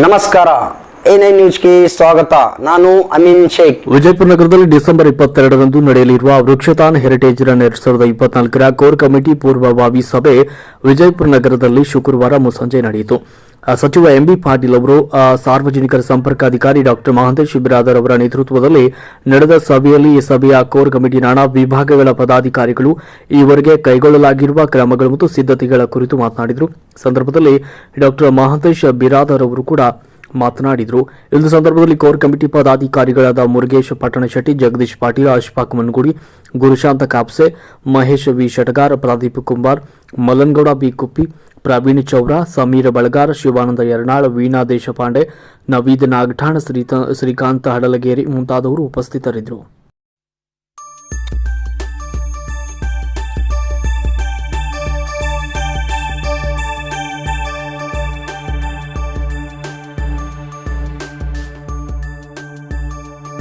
ನಮಸ್ಕಾರ. ಎನ್ ನ್ಯೂಸ್ಗೆ ಸ್ವಾಗತ. ನಾನು ಅಮೀನ್ ಶೇಖ್. ವಿಜಯಪುರ ನಗರದಲ್ಲಿ ಡಿಸೆಂಬರ್ ಇಪ್ಪತ್ತೆರಡರಂದು ನಡೆಯಲಿರುವ ವೃಕ್ಷತಾನ್ ಹೆರಿಟೇಜ್ ರನ್ ಎರಡ್ ಸಾವಿರದ ಇಪ್ಪತ್ನಾಲ್ಕರ ಕೋರ್ ಕಮಿಟಿ ಪೂರ್ವಭಾವಿ ಸಭೆ ವಿಜಯಪುರ ನಗರದಲ್ಲಿ ಶುಕ್ರವಾರ ಮುಸ್ಸಂಜೆ ನಡೆಯಿತು. ಸಚಿವ ಎಂಬಿ ಪಾಟೀಲ್ ಅವರು ಸಾರ್ವಜನಿಕರ ಸಂಪರ್ಕಾಧಿಕಾರಿ ಡಾಕ್ಟರ್ ಮಹಾಂತೇಶ್ ಬಿರಾದರ್ ಅವರ ನೇತೃತ್ವದಲ್ಲಿ ನಡೆದ ಸಭೆಯಲ್ಲಿ ಈ ಸಭೆಯ ಕೋರ್ ಕಮಿಟಿ ನಾನಾ ವಿಭಾಗಗಳ ಪದಾಧಿಕಾರಿಗಳು ಈವರೆಗೆ ಕೈಗೊಳ್ಳಲಾಗಿರುವ ಕ್ರಮಗಳು ಮತ್ತು ಸಿದ್ಧತೆಗಳ ಕುರಿತು ಮಾತನಾಡಿದರು. ಸಂದರ್ಭದಲ್ಲಿ ಡಾಕ್ಟರ್ ಮಹಾಂತೇಶ್ ಬಿರಾದರ್ ಅವರು ಕೂಡ ಮಾತನಾಡಿದರು. ಇಂದು ಸಂದರ್ಭದಲ್ಲಿ ಕೋರ್ ಕಮಿಟಿ ಪದಾಧಿಕಾರಿಗಳಾದ ಮುರುಗೇಶ್ ಪಟ್ಟಣಶೆಟ್ಟಿ, ಜಗದೀಶ್ ಪಾಟೀಲ್, ಅಶ್ಫಾಕ್ ಮನ್ಗುಡಿ, ಗುರುಶಾಂತ ಕಾಪ್ಸೆ, ಮಹೇಶ್ ವಿ ಶಟಗಾರ್, ಪ್ರದೀಪ್ ಕುಂಬಾರ್, ಮಲ್ಲನ್ಗೌಡ ಬಿ ಕುಪ್ಪಿ ಪ್ರವೀಣ್ ಚೌರ ಸಮೀರ್ ಬಳಗಾರ ಶಿವಾನಂದ ಯರ್ನಾಳ್ ವೀಣಾ ದೇಶಪಾಂಡೆ ನವೀದ್ ನಾಗಠಾಣ ಶ್ರೀಕಾಂತ್ ಹಡಲಗೇರಿ ಮುಂತಾದವರು ಉಪಸ್ಥಿತರಿದ್ದರು.